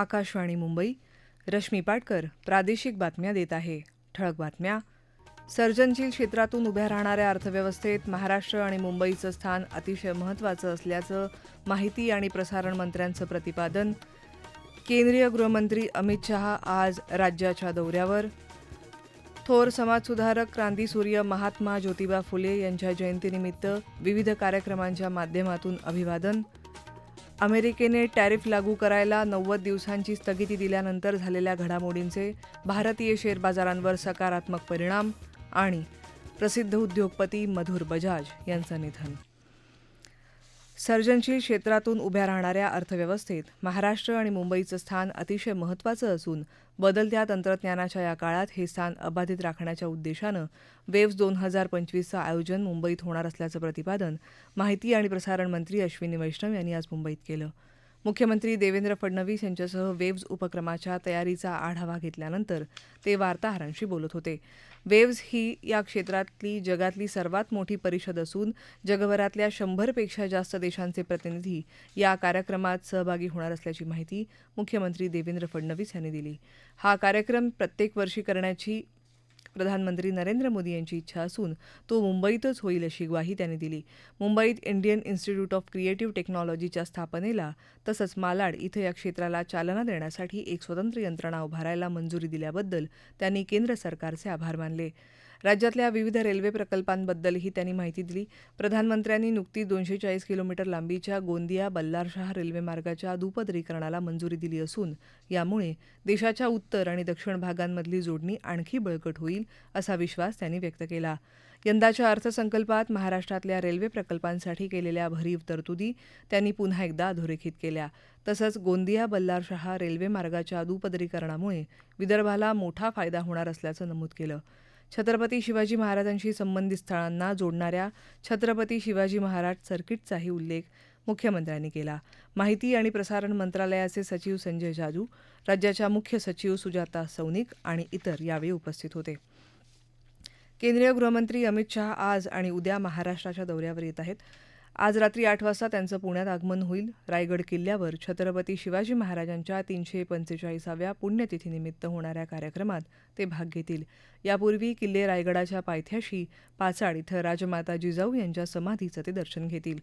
आकाशवाणी मुंबई रश्मी पाटकर प्रादेशिक बातम्या देत आहे. ठळक बातम्या. सर्जनशील क्षेत्रातून उभ्या राहणाऱ्या अर्थव्यवस्थेत महाराष्ट्र आणि मुंबईचं स्थान अतिशय महत्त्वाचं असल्याचं माहिती आणि प्रसारण मंत्र्यांचं प्रतिपादन. केंद्रीय गृहमंत्री अमित शहा आज राज्याच्या दौऱ्यावर. थोर समाजसुधारक क्रांतीसूर्य महात्मा ज्योतिबा फुले यांच्या जयंतीनिमित्त विविध कार्यक्रमांच्या माध्यमातून अभिवादन. अमेरिकेने टॅरिफ लागू करायला नव्वद दिवसांची स्थगिती दिल्यानंतर झालेल्या घडामोडींचे भारतीय शेअर बाजारांवर सकारात्मक परिणाम आणि प्रसिद्ध उद्योगपती मधुर बजाज यांचं निधन. सर्जनशील क्षेत्रातून उभ्या राहणाऱ्या अर्थव्यवस्थेत महाराष्ट्र आणि मुंबईचं स्थान अतिशय महत्त्वाचं असून बदलत्या तंत्रज्ञानाच्या या काळात हे स्थान अबाधित राखण्याच्या उद्देशानं वेव्स दोन हजार पंचवीसचं आयोजन मुंबईत होणार असल्याचं प्रतिपादन माहिती आणि प्रसारण मंत्री अश्विनी वैष्णव यांनी आज मुंबईत केलं. मुख्यमंत्री देवेंद्र फडणवीस यांच्यासह वेव्ज उपक्रमाच्या तयारीचा आढावा घेतल्यानंतर ते वार्ताहरांशी बोलत होते. वेव्ज ही या क्षेत्रातली जगातली सर्वात मोठी परिषद असून जगभरातल्या शंभरपेक्षा जास्त देशांचे प्रतिनिधी या कार्यक्रमात सहभागी होणार असल्याची माहिती मुख्यमंत्री देवेंद्र फडणवीस यांनी दिली. हा कार्यक्रम प्रत्येक वर्षी करण्याची प्रधानमंत्री नरेंद्र मोदी यांची इच्छा असून तो मुंबईतच होईल अशी ग्वाही त्यांनी दिली. मुंबईत इंडियन इन्स्टिट्यूट ऑफ क्रिएटिव्ह टेक्नॉलॉजीच्या स्थापनेला तसंच मालाड इथं या क्षेत्राला चालना देण्यासाठी एक स्वतंत्र यंत्रणा उभारायला मंजुरी दिल्याबद्दल त्यांनी केंद्र सरकारचे आभार मानले. राज्यातल्या विविध रेल्वे प्रकल्पांबद्दलही त्यांनी माहिती दिली. प्रधानमंत्र्यांनी नुकतीच दोनशे चाळीस किलोमीटर लांबीच्या गोंदिया बल्लारशाह रेल्वे मार्गाच्या दुपदरीकरणाला मंजुरी दिली असून यामुळे देशाच्या उत्तर आणि दक्षिण भागांमधली जोडणी आणखी बळकट होईल असा विश्वास त्यांनी व्यक्त केला. यंदाच्या अर्थसंकल्पात महाराष्ट्रातल्या रेल्वे प्रकल्पांसाठी केलेल्या भरीव तरतुदी त्यांनी पुन्हा एकदा अधोरेखित केल्या. तसंच गोंदिया बल्लारशाह रेल्वे मार्गाच्या दुपदरीकरणामुळे विदर्भाला मोठा फायदा होणार असल्याचं नमूद केलं. छत्रपती शिवाजी महाराजांशी संबंधित स्थळांना जोडणाऱ्या छत्रपती शिवाजी महाराज सर्किटचाही उल्लेख मुख्यमंत्र्यांनी केला. माहिती आणि प्रसारण मंत्रालयाचे सचिव संजय जाजू राज्याच्या मुख्य सचिव सुजाता सौनिक आणि इतर यावेळी उपस्थित होते. केंद्रीय गृहमंत्री अमित शहा आज आणि उद्या महाराष्ट्राच्या दौऱ्यावर येत आहेत. आज रात्री आठ वाजता त्यांचं पुण्यात आगमन होईल. रायगड किल्ल्यावर छत्रपती शिवाजी महाराजांच्या तीनशे पंचेचाळीसाव्या पुण्यतिथीनिमित्त होणाऱ्या कार्यक्रमात ते भाग घेतील. यापूर्वी किल्ले रायगडाच्या पायथ्याशी पाचाड इथं राजमाता जिजाऊ यांच्या समाधीचं ते दर्शन घेतील.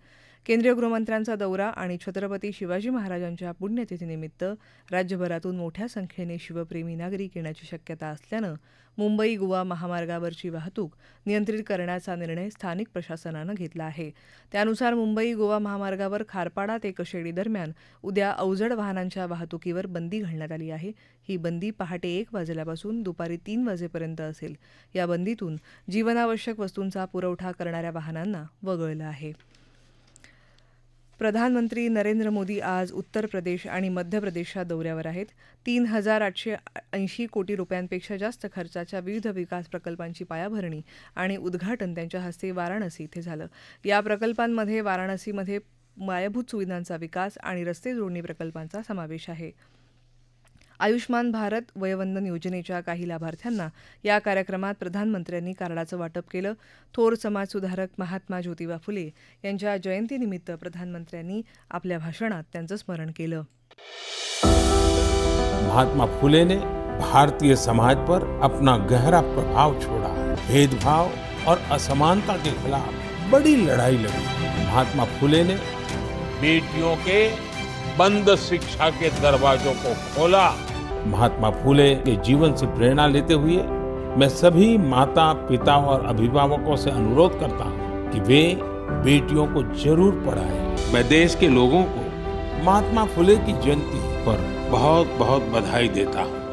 केंद्रीय गृहमंत्र्यांचा दौरा आणि छत्रपती शिवाजी महाराजांच्या पुण्यतिथीनिमित्त राज्यभरातून मोठ्या संख्येने शिवप्रेमी नागरिक येण्याची शक्यता असल्यानं मुंबई गोवा महामार्गावरची वाहतूक नियंत्रित करण्याचा निर्णय स्थानिक प्रशासनानं घेतला आहे. त्यानुसार मुंबई गोवा महामार्गावर खारपाडा ते कशेडी दरम्यान उद्या अवजड वाहनांच्या वाहतुकीवर बंदी घालण्यात आली आहे. ही बंदी पहाटे एक वाजल्यापासून दुपारी तीन वाजेपर्यंत असेल. या बंदीतून जीवनावश्यक वस्तूंचा पुरवठा करणाऱ्या वाहनांना वगळलं आहे. प्रधानमंत्री नरेंद्र मोदी आज उत्तर प्रदेश आणि मध्य प्रदेशच्या दौऱ्यावर आहेत. तीन हजार आठशे ऐंशी कोटी रुपयांपेक्षा जास्त खर्चाच्या विविध विकास प्रकल्पांची पायाभरणी आणि उद्घाटन त्यांच्या हस्ते वाराणसी इथे झालं. या प्रकल्पांमध्ये वाराणसीमध्ये पायाभूत सुविधांचा विकास आणि रस्ते जोडणी प्रकल्पांचा समावेश आहे. आयुष्मान भारत वयवंदन योजनेच्या काही लाभार्थ्यांना या कार्यक्रमात प्रधानमंत्र्यांनी कार्डाचं वाटप केलं. थोर समाजसुधारक महात्मा ज्योतिबा फुले यांच्या जयंतीनिमित्त प्रधानमंत्र्यांनी आपल्या भाषणात त्यांचं स्मरण केलं. महात्मा फुले ने भारतीय समाज पर अपना गहरा प्रभाव छोड़ा. है भेदभाव और असमानता के खिलाफ बड़ी लड़ाई लड़ी. महात्मा फुले ने बेटियों के बंद शिक्षा के दरवाजों को खोला. महात्मा फुले के जीवन से प्रेरणा लेते हुए मैं सभी माता पिता और अभिभावकों से अनुरोध करता हूँ कि वे बेटियों को ज़रूर पढ़ाएँ। मैं देश के लोगों को महात्मा फुले की जयंती पर बहुत बहुत बधाई देता हूँ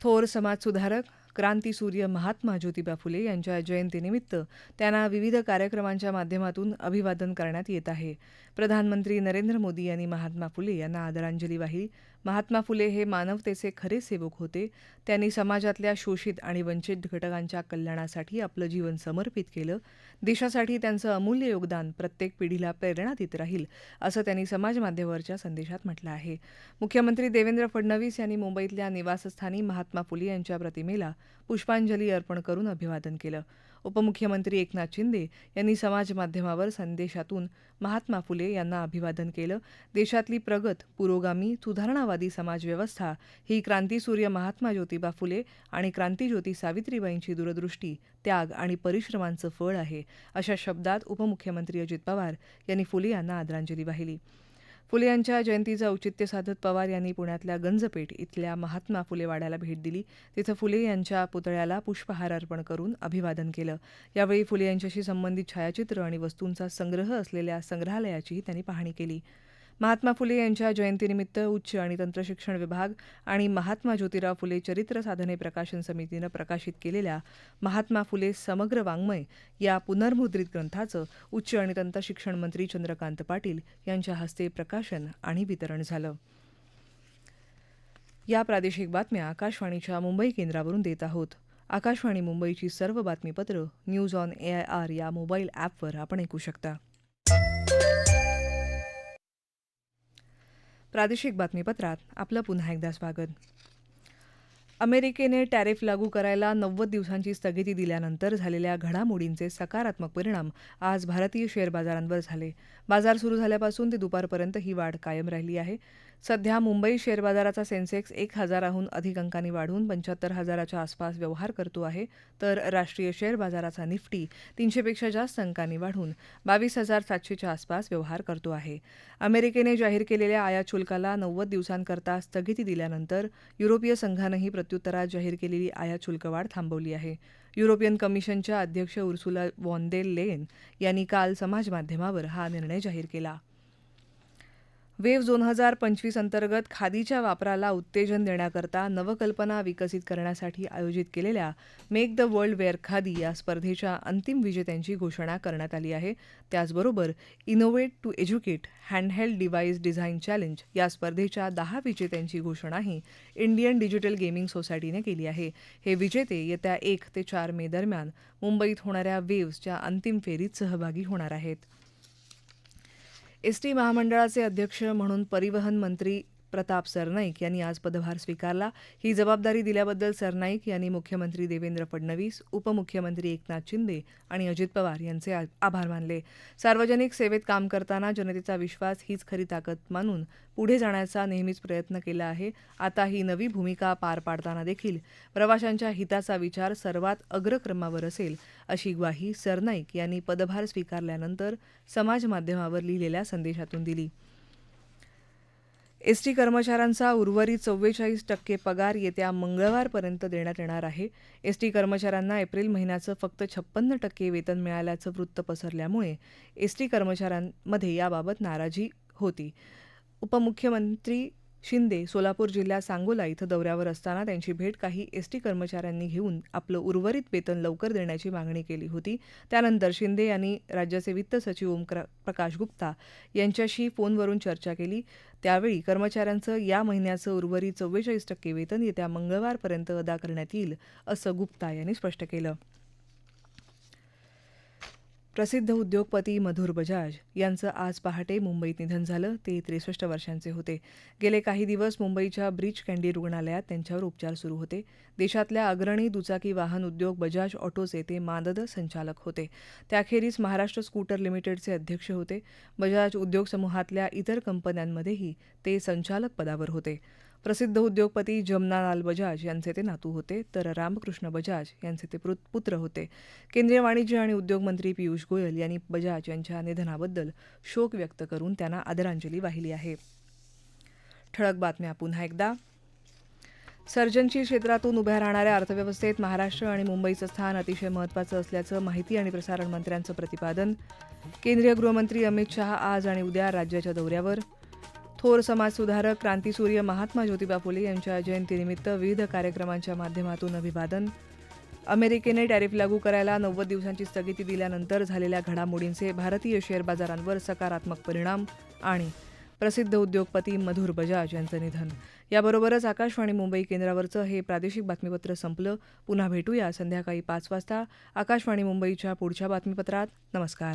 थोर समाजसुधारक क्रांतीसूर्य महात्मा ज्योतिबा फुले यांच्या जयंतीनिमित्त त्यांना विविध कार्यक्रमांच्या माध्यमातून अभिवादन करण्यात येत आहे प्रधानमंत्री नरेंद्र मोदी यांनी महात्मा फुले यांना आदरांजली वाहिली. महात्मा फुले हे मानवतेचे खरे सेवक होते. त्यांनी समाजातल्या शोषित आणि वंचित घटकांच्या कल्याणासाठी आपलं जीवन समर्पित केलं. देशासाठी त्यांचं अमूल्य योगदान प्रत्येक पिढीला प्रेरणा देत राहील असं त्यांनी समाजमाध्यमावरच्या संदेशात म्हटलं आहे. मुख्यमंत्री देवेंद्र फडणवीस यांनी मुंबईतल्या निवासस्थानी महात्मा फुले यांच्या प्रतिमेला पुष्पांजली अर्पण करून अभिवादन केलं. उपमुख्यमंत्री एकनाथ शिंदे यांनी समाज माध्यमावर संदेशातून महात्मा फुले यांना अभिवादन केलं. देशातली प्रगत पुरोगामी सुधारणावादी समाजव्यवस्था ही क्रांतीसूर्य महात्मा ज्योतिबा फुले आणि क्रांतीज्योती सावित्रीबाईंची दूरदृष्टी त्याग आणि परिश्रमांचं फळ आहे अशा शब्दात उपमुख्यमंत्री अजित पवार यांनी फुले यांना आदरांजली वाहिली. फुले यांच्या जयंतीचं औचित्य साधत पवार यांनी पुण्यातल्या गंजपेठ इथल्या महात्मा फुले वाड्याला भेट दिली. तिथं फुले यांच्या पुतळ्याला पुष्पहार अर्पण करून अभिवादन केलं. यावेळी फुले यांच्याशी संबंधित छायाचित्र आणि वस्तूंचा संग्रह असलेल्या संग्रहालयाचीही त्यांनी पाहणी केली. महात्मा फुले यांच्या जयंतीनिमित्त उच्च आणि तंत्रशिक्षण विभाग आणि महात्मा ज्योतिराव फुले चरित्र साधने प्रकाशन समितीनं प्रकाशित केलेल्या महात्मा फुले समग्र वाङ्मय या पुनर्मुद्रित ग्रंथाचं उच्च आणि तंत्रशिक्षण मंत्री चंद्रकांत पाटील यांच्या हस्ते प्रकाशन आणि वितरण झालं. या प्रादेशिक बातम्या आकाशवाणीच्या मुंबई केंद्रावरून देत आहोत. आकाशवाणी मुंबईची सर्व बातमीपत्र News on A I R या मोबाईल ॲपवर आपण ऐकू शकता. प्रादेशिक बातमीपत्रात आपलं पुन्हा एकदा स्वागत. अमेरिकेने टॅरिफ लागू करायला नव्वद दिवसांची स्थगिती दिल्यानंतर झालेल्या घडामोडींचे सकारात्मक परिणाम आज भारतीय शेअर बाजारांवर झाले. बाजार सुरू झाल्यापासून ते दुपारपर्यंत ही वाढ कायम राहिली आहे. सध्या मुंबई शेअर बाजाराचा सेन्सेक्स एक हजाराहून अधिक अंकांनी वाढून पंच्याहत्तर हजाराच्या आसपास व्यवहार करतो आहे. तर राष्ट्रीय शेअर बाजाराचा निफ्टी तीनशेपेक्षा जास्त अंकांनी वाढून बावीस हजार सातशेच्या आसपास व्यवहार करतो आहे. अमेरिकेने जाहीर केलेल्या आयात शुल्काला नव्वद दिवसांकरता स्थगिती दिल्यानंतर युरोपीय संघानंही प्रत्युत्तरात जाहीर केलेली आयात शुल्कवाढ थांबवली आहे. युरोपियन कमिशनच्या अध्यक्ष उर्सुला वॉन्देल लेन यांनी काल समाजमाध्यमावर हा निर्णय जाहीर केला. वेव्ह दोन हजार पंचवीस अंतर्गत खादीच्या वापराला उत्तेजन देण्याकरता नवकल्पना विकसित करण्यासाठी आयोजित केलेल्या Make the World Wear Khadi या स्पर्धेच्या अंतिम विजेत्यांची घोषणा करण्यात आली आहे. त्याचबरोबर Innovate to Educate Handheld Device Design Challenge या स्पर्धेच्या दहा विजेत्यांची घोषणाही इंडियन डिजिटल गेमिंग सोसायटीने केली आहे. हे विजेते येत्या एक ते चार मे दरम्यान मुंबईत होणाऱ्या वेव्सच्या अंतिम फेरीत सहभागी होणार आहेत. एस टी महामंडळाचे अध्यक्ष म्हणून परिवहन मंत्री प्रताप सरनाईक यांनी आज पदभार स्वीकारला. ही जबाबदारी दिल्याबद्दल सरनाईक यांनी मुख्यमंत्री देवेंद्र फडणवीस उपमुख्यमंत्री एकनाथ शिंदे आणि अजित पवार यांचे आभार मानले. सार्वजनिक सेवेत काम करताना जनतेचा विश्वास हीच खरी ताकद मानून पुढे जाण्याचा नेहमीच प्रयत्न केला आहे. आता ही नवी भूमिका पार पाडताना देखील प्रवाशांच्या हिताचा विचार सर्वात अग्रक्रमावर असेल अशी ग्वाही सरनाईक यांनी पदभार स्वीकारल्यानंतर समाजमाध्यमावर लिहिलेल्या संदेशातून दिली. एस टी कर्मचाऱ्यांचा उर्वरित चव्वेचाळीस टक्के पगार येत्या मंगळवारपर्यंत देण्यात येणार आहे. एस टी कर्मचाऱ्यांना एप्रिल महिन्याचं फक्त छप्पन्न टक्के वेतन मिळाल्याचं वृत्त पसरल्यामुळे एस टी कर्मचाऱ्यांमध्ये याबाबत नाराजी होती. उपमुख्यमंत्री शिंदे सोलापूर जिल्ह्यात सांगोला इथं दौऱ्यावर असताना त्यांची भेट काही एस टी कर्मचाऱ्यांनी घेऊन आपलं उर्वरित वेतन लवकर देण्याची मागणी केली होती. त्यानंतर शिंदे यांनी राज्याचे वित्त सचिव ओम प्रकाश गुप्ता यांच्याशी फोनवरून चर्चा केली. त्यावेळी कर्मचाऱ्यांचं या महिन्याचं उर्वरित चव्वेचाळीस टक्के वेतन येत्या मंगळवारपर्यंत अदा करण्यात येईल असं गुप्ता यांनी स्पष्ट केलं. प्रसिद्ध उद्योगपती मधुर बजाज यांचं आज पहाटे मुंबईत निधन झालं. ते त्रेसष्ट वर्षांचे होते. गेले काही दिवस मुंबईच्या ब्रीच कँडी रुग्णालयात त्यांच्यावर उपचार सुरू होते. देशातल्या अग्रणी दुचाकी वाहन उद्योग बजाज ऑटोचे ते मानद संचालक होते. त्याखेरीज महाराष्ट्र स्कूटर लिमिटेडचे अध्यक्ष होते. बजाज उद्योग समूहातल्या इतर कंपन्यांमध्येही ते संचालक पदावर होते. प्रसिद्ध उद्योगपती जमनालाल बजाज यांचे ते नातू होते तर रामकृष्ण बजाज यांचे ते पुत- पुत्र होते. केंद्रीय वाणिज्य आणि उद्योग मंत्री पियुष गोयल यांनी बजाज यांच्या निधनाबद्दल शोक व्यक्त करून त्यांना आदरांजली वाहिली आहे. ठळक बातम्या पुन्हा एकदा. सर्जनशील क्षेत्रातून उभ्या राहणाऱ्या अर्थव्यवस्थेत महाराष्ट्र आणि मुंबईचं स्थान अतिशय महत्त्वाचं असल्याचं माहिती आणि प्रसारण मंत्र्यांचं प्रतिपादन. केंद्रीय गृहमंत्री अमित शहा आज आणि उद्या राज्याच्या दौऱ्यावर. थोर समाजसुधारक क्रांतीसूर्य महात्मा ज्योतिबा फुले यांच्या जयंतीनिमित्त विविध कार्यक्रमांच्या माध्यमातून अभिवादन. अमेरिकेने टॅरिफ लागू करायला नव्वद दिवसांची स्थगिती दिल्यानंतर झालेल्या घडामोडींचे भारतीय शेअर बाजारांवर सकारात्मक परिणाम आणि प्रसिद्ध उद्योगपती मधुर बजाज यांचं निधन. याबरोबरच आकाशवाणी मुंबई केंद्रावरचं हे प्रादेशिक बातमीपत्र संपलं. पुन्हा भेटूया संध्याकाळी पाच वाजता. आकाशवाणी मुंबईच्या पुढच्या बातमीपत्रात. नमस्कार.